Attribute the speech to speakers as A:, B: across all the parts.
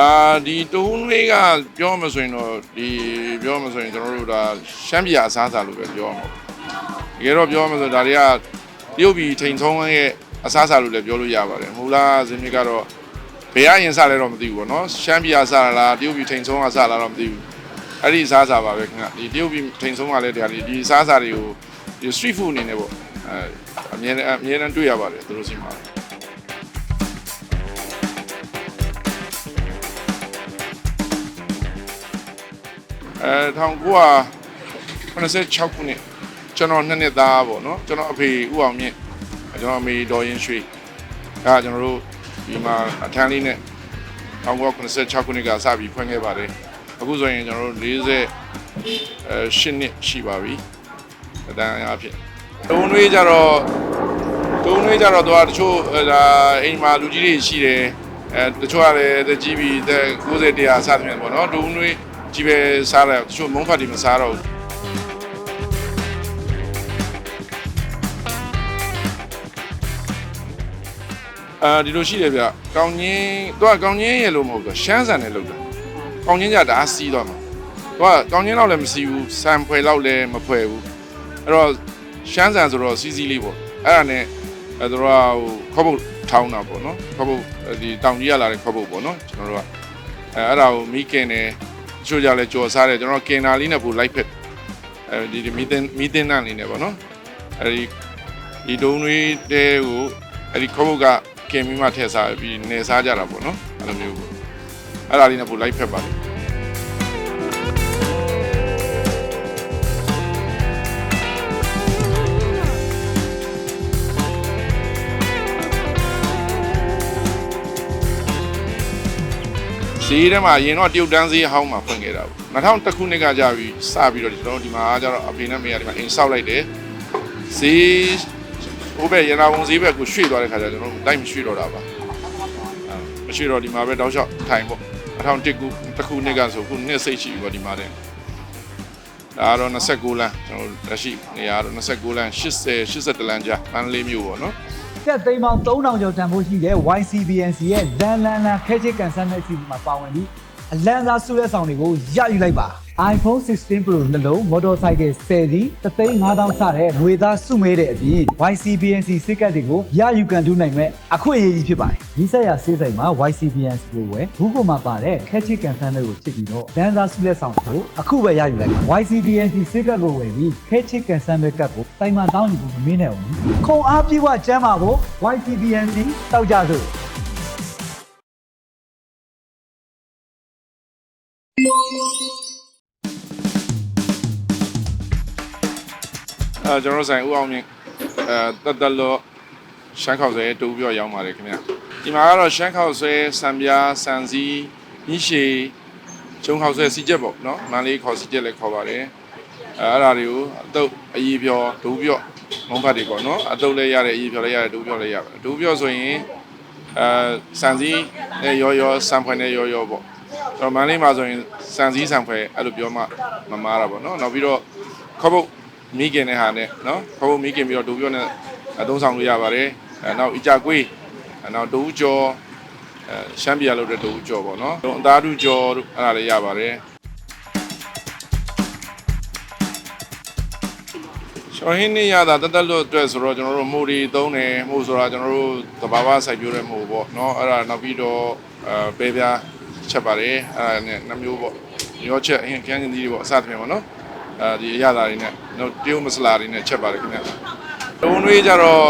A: အာဒီတုံးလေးကပြောမှဆိုရင်တော့ဒီပြောမှဆိုရင်ကျွန်တော်တို့ဒါရှမ်းပြည်အစားအစာလို့ပဲပြောမှာတကယ်တော့ပြောမှဆိုဒါတွေကတရုတ်ပြည်ထိန်ထုံးရဲ့အစားအစာလို့လည်းပြောလို့ရပါတယ်မူလားဇင်းမြစ်ကတော့ဘယ်အရင်စလဲတော့မသိဘူးပေါ့နော်ရှမ်းပြည်အစားလားတရုတ်ပြည်ထိန်ထုံးအစားလားတော့မသိဘူးအဲ့ဒီအစားအစာပါပဲခင်ဗျဒီတရုတ်ပြည်ထိန်ထုံးကလည်းဒါဒီအစားအစာတွေကိုဒီ street food အနေနဲ့ပေါ့အဲအမြဲတမ်းအမြဲတမ်းတွေ့ရပါတယ်သူတို့စီမှာ အဲ1986ခုနှစ်ကျွန်တော်နှစ်နှစ်သားပေါ့နော်ကျွန်တော်အဖေဦးအောင်မြင့်ကျွန်တော်အမေဒေါ်ရင်ရွှေအဲကျွန်တော်တို့ဒီမှာအထမ်းလေးနဲ့1986ခုနှစ်ကစပြီးဖွင့်ခဲ့ပါတယ်အခုဆိုရင်ကျွန်တော်တို့40အဲ8နှစ်ရှိပါပြီအတန်းအဖြစ်တုံးနှွေးကြတော့တုံးနှွေးကြတော့တော့တချို့အဲဒါအိမ်မှာလူကြီးတွေရှိတယ်အဲတချို့ကလည်းတက်ကြီးပြီးတက်90တရားစသဖြင့်ပေါ့နော်တုံးနှွေး ကြီးပဲစားတယ်တချို့မုန်းဖတ်တွေမစားတော့ဘူးအာဒီလိုရှိတယ်ဗျကောင်းချင်းသူကကောင်းချင်းရဲ့လို့မဟုတ်ဘူးရှမ်းဆန်နဲ့လောက်တာကောင်းချင်းကြတအားစီးသွားမှာသူကကောင်းချင်းလောက်လည်းမစီးဘူးဆန်ဖွယ်လောက်လည်းမဖွယ်ဘူးအဲ့တော့ရှမ်းဆန်ဆိုတော့စီးစီးလေးပေါ့အဲ့ဒါနဲ့အဲ့တို့ကဟိုခေါပုတ်ထောင်းတာပေါ့နော်ခေါပုတ်ဒီတောင်ကြီးရလာတဲ့ခေါပုတ်ပေါ့နော်ကျွန်တော်တို့ကအဲ့အဲ့ဒါကိုမီးကင်တယ် တချို့ကြလည်းကြော်စားတယ်ကျွန်တော်ကင်နာလေးနဲ့ပို့လိုက်ဖက်အဲဒီဒီမီတင်မီတင်နန်လေးနဲ့ပေါ့နော်အဲ့ဒီဒီဒုံတွေတဲကိုအဲ့ဒီခေါပုတ်ကကင်ပြီးမှထည့်စားပြီးနေစားကြတာပေါ့နော်အဲ့လိုမျိုးပေါ့အဲ့ဒါလေးနဲ့ပို့လိုက်ဖက်ပါလိ ဈေးထဲမှာအရင်တော့တရုတ်တန်းဈေးအဟောင်းမှာဖွင့်ခဲ့တာပေါ့2000ခုနှစ်ကကြာပြီးစပြီးတော့ကျွန်တော်တို့ဒီမှာကျတော့အဖေနဲ့မေကဒီမှာအိမ်ဆောက်လိုက်တယ်ဈေးဟိုဘက်ရနာဝန်ဈေးဘက်ကိုရွှေ့သွားတဲ့ခါကျကျွန်တော်တို့တိုက်မရွှေ့တော့တာပါအဲမရွှေ့တော့ဒီမှာပဲတောက်လျှောက်ထိုင်ပေါ့2001ခုတစ်ခုနှစ်ကဆိုခုနှစ်စိတ်ရှိပြီပေါ့ဒီမှာတဲ့ဒါကတော့29လမ်းကျွန်တော်တို့လက်ရှိနေရာကတော့29လမ်း80 81လမ်းကြားမန္တလေးမြို့ပေါ့နော်
B: တက်သိန်းပေါင်း3000ကျော်တန်ဖိုးရှိတဲ့ YCBNC ရဲ့လန်လန်လန်ခဲချစ်ကန်ဆယ်မဲ့စီမှာပါဝင်ပြီးအလန်သားစုတဲ့ဆောင်တွေကိုရယူလိုက်ပါ iPhone 16 Pro နှလုံး motorcycle 10စီး35000စတဲ့ငွေသားစုမဲတဲ့အပြင် YCBNC စစ်ကတ်တွေကိုရယူကန်တူးနိုင်မဲ့အခွင့်အရေးကြီးဖြစ်ပါတယ်ဒီဆက်ရစေးစိမ်မှာ YCBNC ကိုဝယ်ဘူးကိုမှာပါတဲ့ခဲချစ်ကန်ဆယ်မဲ့ကိုချစ်ပြီးတော့လန်သားစုတဲ့ဆောင်ကိုအခုပဲရယူလိုက်ပါ YCBNC စစ်ကတ်ကိုဝယ်ပြီးခဲချစ်ကန်ဆယ်မဲ့ကတ်ကိုတိုင်မှန်တောင်းယူဖို့မင်းနဲ့အောင်ခုံအားပြေးဝကျမ်းပါဖို့ YCBNC တောက်ကြစို့
A: အဲကျွန်တော်တို့ဆိုင်ဦးအောင်မြင့်အဲတက်တက်လို့ရှမ်းခေါက်ဆွဲတူပြောရောက်ပါတယ်ခင်ဗျဒီမှာကတော့ရှမ်းခေါက်ဆွဲစံပြားစံစည်းညှိရှည်ကျုံခေါက်ဆွဲစီချက်ပေါ့နော်မန္တလေးခေါ်စီချက်လည်းခေါ်ပါတယ်အဲအဲ့ဒါတွေကိုအတုပ်အည်ပြောဒူးပြောမုံဖတ်တွေပေါ့နော်အတုပ်လည်းရတယ်အည်ပြောလည်းရတယ်ဒူးပြောလည်းရတယ်ဒူးပြောဆိုရင်အဲစံစည်းနဲ့ရောရောစံဖွယ်နဲ့ရောရောပေါ့ကျွန်တော်မန္တလေးမှာဆိုရင်စံစည်းစံဖွယ်အဲ့လိုပြောမှမမားတာပေါ့နော်နောက်ပြီးတော့ခေါက်ပုတ် မိခင်တဲ့ဟာနဲ့နော်ခေါင်းမိခင်ပြီးတော့ဒူပြောနဲ့အသုံးဆောင်လို့ရပါတယ်အဲနောက်အကြကွေးအဲနောက်ဒူကျော်အဲရှမ်းပြည်လောက်တဲ့ဒူကျော်ပေါ့နော်အသားဒူကျော်တို့အဲ့ဒါလည်းရပါတယ်ရှောင်းဟင်းနေရတာတက်တက်လို့အတွက်ဆိုတော့ကျွန်တော်တို့မိုးဒီသုံးတယ်မိုးဆိုတာကျွန်တော်တို့သဘာဝစိုက်ပျိုးတဲ့မိုးပေါ့နော်အဲ့ဒါနောက်ပြီးတော့အဲပဲပြားချက်ပါတယ်အဲ့ဒါနဲ့နှမျိုးပေါ့ရောချက်အရင်ကျန်းကျင်သီးတွေပေါ့အစသဖြင့်ပေါ့နော် အဲဒီအရသာတွေနဲ့တော့တရုတ်မစလာတွေနဲ့ချက်ပါတယ်ခင်ဗျ။တုံးနှွေးကြတော့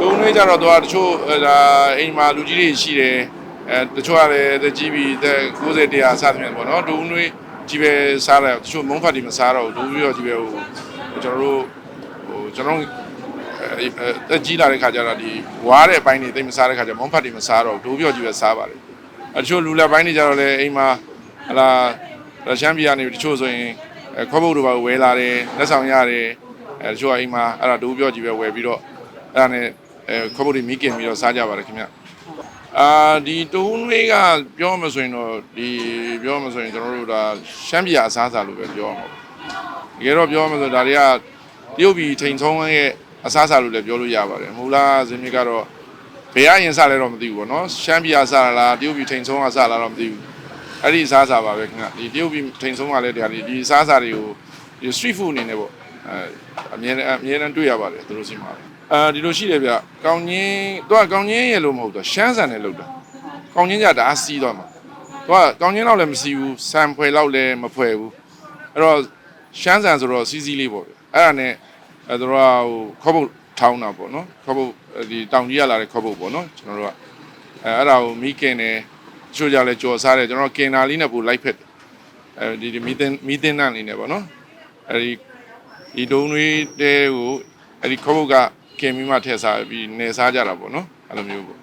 A: တုံးနှွေးကြတော့တော့တချို့အဲဒါအိမ်မှာလူကြီးတွေရှိတယ်အဲတချို့ကလည်းတက်ကြီးပြီးတက်90တရားစသဖြင့်ပေါ့နော်တုံးနှွေးကြီးပဲစားတယ်တချို့မုန်းဖတ်တွေမစားတော့ဘူးဒူပြီးတော့ကြီးပဲဟိုကျွန်တော်တို့ဟိုကျွန်တော်အဲတက်ကြီးလာတဲ့ခါကျတော့ဒီဝါးတဲ့အပိုင်းတွေသိမစားတဲ့ခါကျမုန်းဖတ်တွေမစားတော့ဘူးဒူပြီးတော့ကြီးပဲစားပါတယ်အဲတချို့လူလက်ပိုင်းတွေကြတော့လည်းအိမ်မှာဟလာရုရှားပြည်ကနေတချို့ဆိုရင် အဲခေါ်ဖို့တို့ပါဝယ်လာတယ်လက်ဆောင်ရတယ်အဲတချို့ကအိမ်မှာအဲ့ဒါဒိုးပြောကြည့်ပဲဝယ်ပြီးတော့အဲ့ဒါနဲ့အဲခေါ်ဖို့တွေမိခင်ပြီးတော့စားကြပါတယ်ခင်ဗျအာဒီတုံးလေးကပြောမှဆိုရင်တော့ဒီပြောမှဆိုရင်ကျွန်တော်တို့ဒါရှမ်းပြည်အစားအစာလို့ပဲပြောမှာတကယ်တော့ပြောမှဆိုဒါတွေကတရုတ်ပြည်ထိန်ထုံးရဲ့အစားအစာလို့လည်းပြောလို့ရပါတယ်မူလားဇင်းမြစ်ကတော့တဘယ်အရင်စားလဲတော့မသိဘူးပေါ့နော်ရှမ်းပြည်ကစားလာလားတရုတ်ပြည်ထိန်ဆုံးကစားလာတော့မသိဘူး အဲ့ဒီစားစားပါပဲခင်ဗျဒီတရုတ်ပြည်ထိန်ဆုံးကလည်းဒီဟာဒီဒီစားစားတွေကိုဒီ street food အနေနဲ့ပေါ့အဲအမြဲတမ်းအမြဲတမ်းတွေ့ရပါတယ်သူတို့စီမှာအဲဒီလိုရှိတယ်ဗျကောင်းချင်းသူကကောင်းချင်းရဲ့လို့မဟုတ်တော့ရှမ်းဆန်နဲ့လုပ်တာကောင်းချင်းကြတအားစီးသွားမှာသူကကောင်းချင်းတော့လည်းမစီးဘူးဆန်ဖွယ်တော့လည်းမဖွယ်ဘူးအဲ့တော့ရှမ်းဆန်ဆိုတော့စီးစီးလေးပေါ့ဗျအဲ့ဒါနဲ့အဲသူတို့ကဟိုခေါ်ဖို့ထောင်းတာပေါ့နော်ခေါ်ဖို့ဒီတောင်ကြီးရလာတဲ့ခေါ်ဖို့ပေါ့နော်ကျွန်တော်တို့ကအဲအဲ့ဒါကိုမိခင် နဲ့ချို့ကြလဲကြော်စားတယ်ကျွန်တော်ကင်နာလေးနဲ့ပို့လိုက်ဖက်တယ်အဲဒီဒီမီတင်မီတင်နန်လေးနဲ့ပေါ့နော်အဲဒီဒီဒုံတွေတဲကိုအဲ့ဒီခေါ်ဖို့ကကင်ပြီးမှထည့်စားပြီးနေစားကြတာပေါ့နော်အဲ့လိုမျိုးပေါ့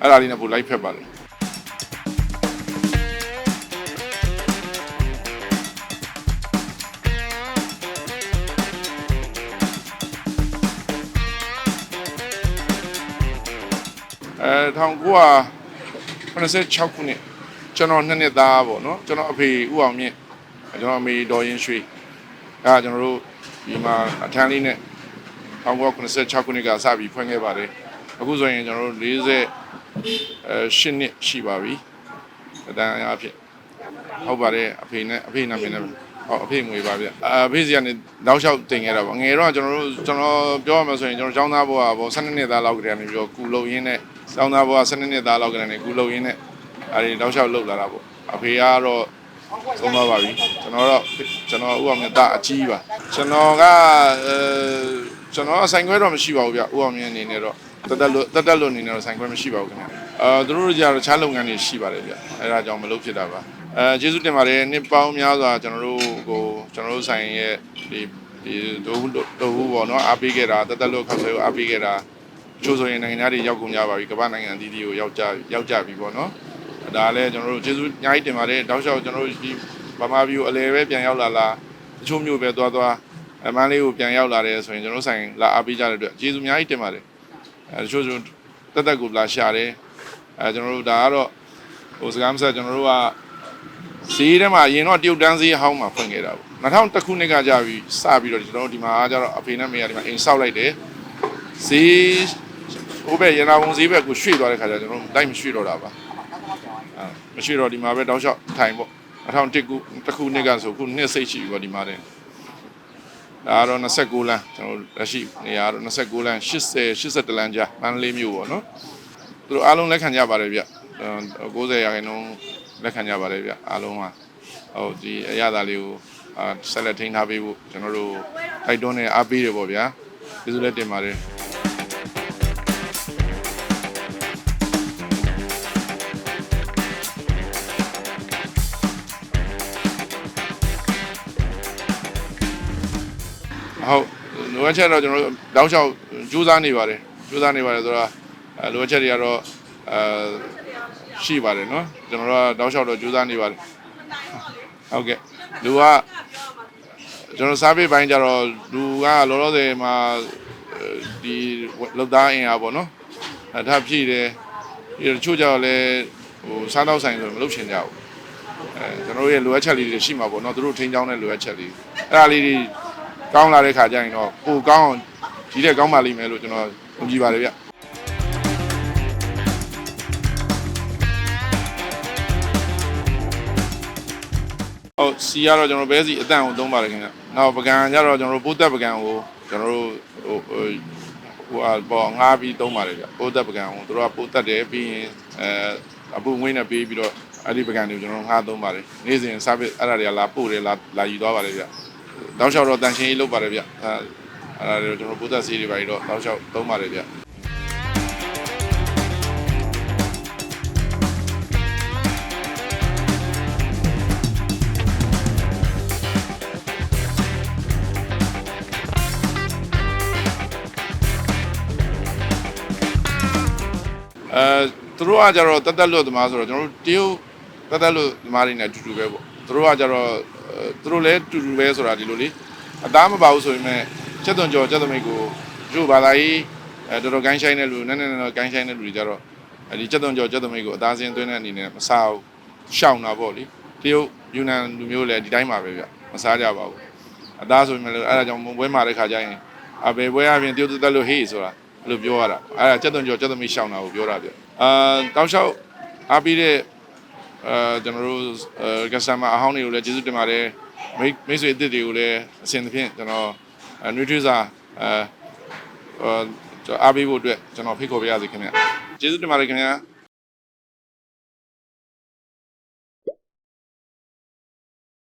A: အဲ့ဒါလေးနဲ့ပို့လိုက်ဖက်ပါတယ်အဲ 1986ခုနှစ်ကျွန်တော်နှစ်နှစ်သားပေါ့နော်ကျွန်တော်အဖေဦးအောင်မြင့်ကျွန်တော်အမေဒေါ်ရင်ရွှေအဲဒါကျွန်တော်တို့ဒီမှာအထမ်းလေးနဲ့1986ခုနှစ်ကစပြီးဖွင့်ခဲ့ပါတယ်အခုဆိုရင်ကျွန်တော်တို့40အဲ8နှစ်ရှိပါပြီအတန်းအဖြစ်ဟုတ်ပါတယ်အဖေနဲ့အဖေနာမည်နဲ့ဟောအဖေငွေပါဗျအဖေစီကနေတောက်လျှောက်တင်ခဲ့တာပေါ့ငယ်တော့ကျွန်တော်တို့ကျွန်တော်ပြောရမှာဆိုရင်ကျွန်တော်ចောင်းသားဘွားပေါ့12နှစ်သားလောက်ကနေပြီးတော့ကူလုံရင်းနဲ့ ចောင်းသားဘွား12နှစ်သားလောက်ကနေကူလုံရင်းနဲ့အဲဒီတောက်လျှောက်လှုပ်လာတာပေါ့အဖေကတော့သုံးပါပါပြီကျွန်တော်တော့ကျွန်တော်ဥအောင်မြတ်သားအကြီးပါကျွန်တော်ကအဲကျွန်တော်ဆိုင်ခွဲတော့မရှိပါဘူးဗျဥအောင်မြတ်အနေနဲ့တော့တက်တက်လို့တက်တက်လို့အနေနဲ့တော့ဆိုင်ခွဲမရှိပါဘူးခင်ဗျအာသူတို့ကြတော့ခြားလုပ်ငန်းတွေရှိပါတယ်ဗျအဲဒါကြောင့်မလုပ်ဖြစ်တာပါအဲကျေးဇူးတင်ပါတယ်နှစ်ပေါင်းများစွာကျွန်တော်တို့ကိုကျွန်တော်တို့ဆိုင်ရဲ့ဒီဒီဒိုးဒိုးဘောနော်အားပေးခဲ့တာတက်တက်လို့ခောက်ဆွဲကိုအားပေးခဲ့တာ ချိုးဆိုရင်နိုင်ငံသားတွေရောက်ကုန်ကြပါပြီကမ္ဘာနိုင်ငံအသီးသီးကိုရောက်ကြရောက်ကြပြီပေါ့နော်ဒါလည်းကျွန်တော်တို့ကျေးဇူးအများကြီးတင်ပါတယ်တောက်လျှောက်ကျွန်တော်တို့ဒီဗမာပြည်ကိုအလဲပဲပြန်ရောက်လာလားတချို့မျိုးပဲသွားသွားအမန်းလေးကိုပြန်ရောက်လာတယ်ဆိုရင်ကျွန်တော်ဆိုင်လာအားပေးကြတဲ့အတွက်ကျေးဇူးအများကြီးတင်ပါတယ်အဲတချို့ဆိုတက်တက်ကိုလာရှာတယ်အဲကျွန်တော်တို့ဒါကတော့ဟိုစကားမဆက်ကျွန်တော်တို့ကဈေးထဲမှာအရင်တော့တရုတ်တန်းဈေးအဟောင်းမှာဖွင့်ခဲ့တာပေါ့2000ခုနှစ်ကကြာပြီးစပြီးတော့ကျွန်တော်တို့ဒီမှာကျတော့အဖေနဲ့မေကဒီမှာအိမ်ဆောက်လိုက်တယ်ဈေး ဟိုဘက်ရနာဝန်ဈေးဘက်ကိုရွှေ့သွားတဲ့ခါကျကျွန်တော်တို့လိုက်မရွှေ့တော့တာပါအဲမရွှေ့တော့ဒီမှာပဲတောက်လျှောက်ထိုင်ပေါ့2001ခုတစ်ခုနှစ်ကဆိုခုနှစ်စိတ်ရှိပြီပေါ့ဒီမှာတဲ့ဒါကတော့29လမ်းကျွန်တော်တို့လက်ရှိနေရာတော့29လမ်း80 81လမ်းကြာမန္တလေးမြို့ပေါ့နော်သူတို့အားလုံးလက်ခံကြပါတယ်ဗျ90ရာခိုင်နှုန်းလက်ခံကြပါတယ်ဗျအားလုံးကဟိုဒီအရသာလေးကိုအာဆက်လက်ထိန်းထားပေးဖို့ကျွန်တော်တို့တိုက်တွန်းနေအားပေးတယ်ပေါ့ဗျာကျေးဇူးလက်တင်ပါတယ် ဟုတ်လိုအပ်ချက်တော့ကျွန်တော်တို့တောက်လျှောက်ကြိုးစားနေပါတယ်ကြိုးစားနေပါတယ်ဆိုတော့လိုအပ်ချက်တွေကတော့အဲရှိပါတယ်နော်ကျွန်တော်တို့တောက်လျှောက်တော့ကြိုးစားနေပါတယ်ဟုတ်ကဲ့လူကကျွန်တော်စားပေးပိုင်းကြတော့လူကလောလောဆယ်မှာဒီလောက်သားအင်အားပေါ့နော်အထပ်ဖြည့်တယ်ဒီတချို့ကြတော့လည်းဟိုစားတော့ဆိုင်ဆိုမလုပ်ချင်ကြဘူးအဲကျွန်တော်တို့ရဲ့လိုအပ်ချက်လေးတွေရှိမှာပေါ့နော်သူတို့ထိန်းချောင်းတဲ့လိုအပ်ချက်လေးအဲ့ဒါလေးတွေ ကောင်းလာတဲ့ခါကျရင်တော့ပိုကောင်းအောင်ဒီတဲ့ကောင်းပါလိမ့်မယ်လို့ကျွန်တော်ယုံကြည်ပါတယ်ဗျဟုတ်စီကတော့ကျွန်တော်ဘဲစီအတန်ကိုသုံးပါတယ်ခင်ဗျ။နောက်ပကံကျတော့ကျွန်တော်တို့ပိုးသက်ပကံကိုကျွန်တော်တို့ဟိုဟိုဟိုအပေါ်ငားပြီးသုံးပါတယ်ဗျ။ပိုးသက်ပကံကိုတို့ကပိုးသက်တယ်ပြီးရင်အဲအပူငွေးနဲ့ပြီးပြီးတော့အဲ့ဒီပကံတွေကိုကျွန်တော်ငားသုံးပါတယ်။နေ့စဉ် service အဲ့ဒါတွေကလာပို့တယ်လာလာယူသွားပါတယ်ဗျ။ တောက်လျှောက်တော့တန်ရှင်းရေးလုပ်ပါတယ်ဗျ။အဲအဲ့ဒါတွေကျွန်တော်ပိုးသက်စီးတွေပါပြီးတော့တောက်လျှောက်သုံးပါတယ်ဗျ။အဲသူတို့ကကြတော့တက်တက်လွတ်သမားဆိုတော့ကျွန်တော်တို့တရုတ်တက်တက်လွတ်သမားတွေနဲ့အတူတူပဲပေါ့သူတို့ကကြတော့အဲ သူတို့လည်းအတူတူပဲဆိုတာဒီလိုလေအသားမပါဘူးဆိုရင်မဲ့ချက်သွန်ကြော်ချက်သမိတ်ကိုသူတို့ဘာသာရေးအဲတော်တော်ကိုင်းဆိုင်တဲ့လူနည်းနည်းတော့ကိုင်းဆိုင်တဲ့လူတွေကြတော့အဲဒီချက်သွန်ကြော်ချက်သမိတ်ကိုအသားစင်းသွင်းတဲ့အနေနဲ့မစားဘူးရှောင်တာပေါ့လေတရုတ်ယူနန်လူမျိုးလည်းဒီတိုင်းပါပဲဗျမစားကြပါဘူးအသားဆိုရင်လည်းအဲ့ဒါကြောင့်ဘွဲမာတဲ့ခါကျရင်အဘယ်ဘွဲအပြင်တရုတ်တက်တက်လို့ဟေးဆိုတာမအဲ့လိုပြောရတာအဲ့ဒါကြက်သွန်ကြော်ကြက်သွန်မီရှောင်းတာကိုပြောတာပြအာတောက်လျှောက်အားပြီးတဲ့ အာကျွန်တော်တို့အဲကစတမာအဟောင်းတွေကိုလည်းကျေးဇူးတင်ပါတယ်မိတ်မိတ်ဆွေအစ်စ်တွေကိုလည်းအစဉ်သဖြင့်ကျွန်တော်အဲ Nutriza အဲအာအားပေးဖို့အတွက်ကျွန်တော်ဖိတ်ခေါ်ပါရစေခင်ဗျကျေးဇူးတင်ပါတယ်ခင်ဗျာ